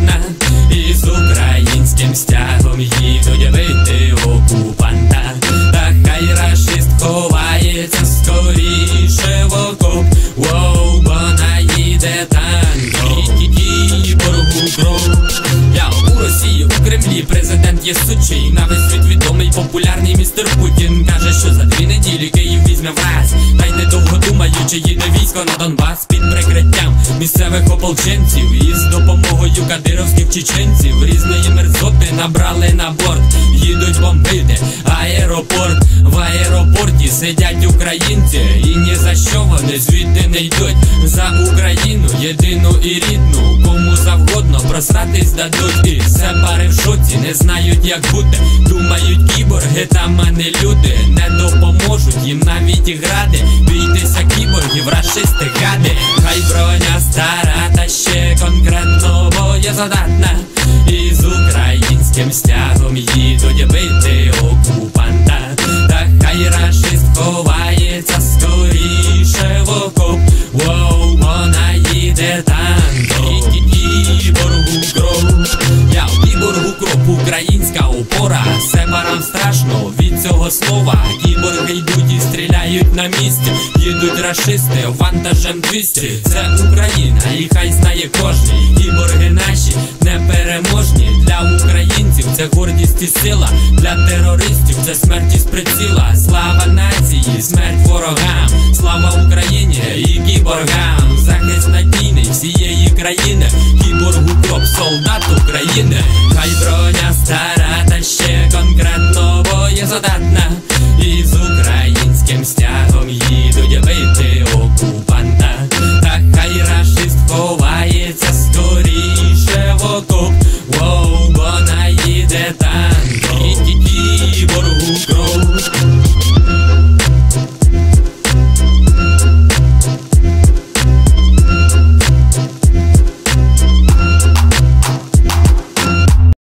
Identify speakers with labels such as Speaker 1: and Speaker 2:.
Speaker 1: вікна і з українським стягом їдуть бити окупанта, та хай рашист ховається скоріше в окоп, воу, бо наїде танк. І боргу кров. Я у Росії, у Кремлі, президент є сучий, на весь світ відомий популярний містер Путін. Каже, що за дві неділі Київ візьме враз. Й недовго їде військо на Донбас під прикриттям місцевих ополченців і з допомогою кадировських чеченців різної мерзоти набрали на борт, їдуть бомбити аеропорт. В аеропорті сидять українці, і ні за що вони звідти не йдуть за Україну, єдину і рідну, кому завгодно просратись дадуть. І сепари в шоці, не знають, як бути. Думають, кіборги там, а не люди не допоможуть стягом їдуть бити окупанта. Та хай рашист ховається скоріше в окоп. Воу, вона їде танком. Кіборгу кров. Я в кіборгу кроп, українська опора. Сепарам страшно від цього слова. Кіборги йдуть і стріляють на місці. Їдуть рашисти вантажем 200 Це Україна, і хай знає кожний. Кіборги наші і сила. Для терористів, це смерть із приціла. Слава нації, смерть ворогам, слава Україні і кіборгам, захист надійний всієї країни, кіборгу кроп, солдат України, хай броня стара, та ще конкретно боєзадатна